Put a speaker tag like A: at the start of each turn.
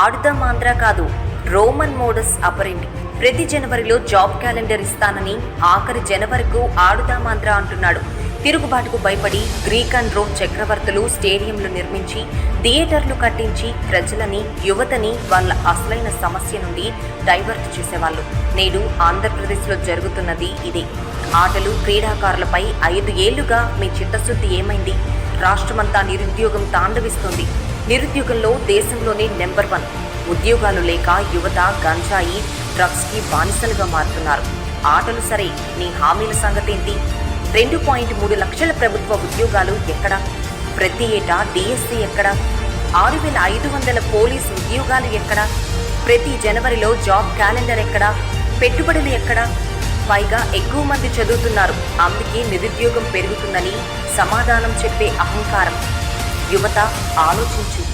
A: ఆడుదాం ఆంధ్ర కాదు. Roman modus అపరిండి ప్రతి జనవరిలో జాబ్ క్యాలెండర్ ఇస్తానని ఆఖరి జనవరికు ఆడుదాం ఆంధ్ర అంటున్నాడు. తిరుగుబాటుకు భయపడి గ్రీక్ అండ్ రోమ్ చక్రవర్తులు స్టేడియంలు నిర్మించి థియేటర్లు కట్టించి ప్రజలని యువతని వాళ్ళ అసలైన సమస్య నుండి డైవర్ట్ చేసేవాళ్ళు. నేడు ఆంధ్రప్రదేశ్లో జరుగుతున్నది ఇదే. ఆటలు క్రీడాకారులపై ఐదు ఏళ్ళుగా మీ చిత్తశుద్ధి ఏమైంది? రాష్ట్రమంతా నిరుద్యోగం తాండవిస్తుంది. నిరుద్యోగంలో దేశంలోనే నెంబర్ వన్. ఉద్యోగాలు లేక యువత గంజాయి డ్రగ్స్కి బానిసలుగా మారుతున్నారు. ఆటలు సరే నీ హామీల సంగతి ఏంటి రెండు పాయింట్ మూడు లక్షల ప్రభుత్వ ఉద్యోగాలు ఎక్కడ? ప్రతి ఏటా డిఎస్సీ ఎక్కడ? ఆరు వేల ఐదు వందల పోలీస్ ఉద్యోగాలు ఎక్కడ? ప్రతి జనవరిలో జాబ్ క్యాలెండర్ ఎక్కడ? పెట్టుబడులు ఎక్కడ? పైగా ఎక్కువ మంది చదువుతున్నారు. అందుకే నిరుద్యోగం పెరుగుతుందని సమాధానం చెప్పే అహంకారం. యువత ఆలోచించు.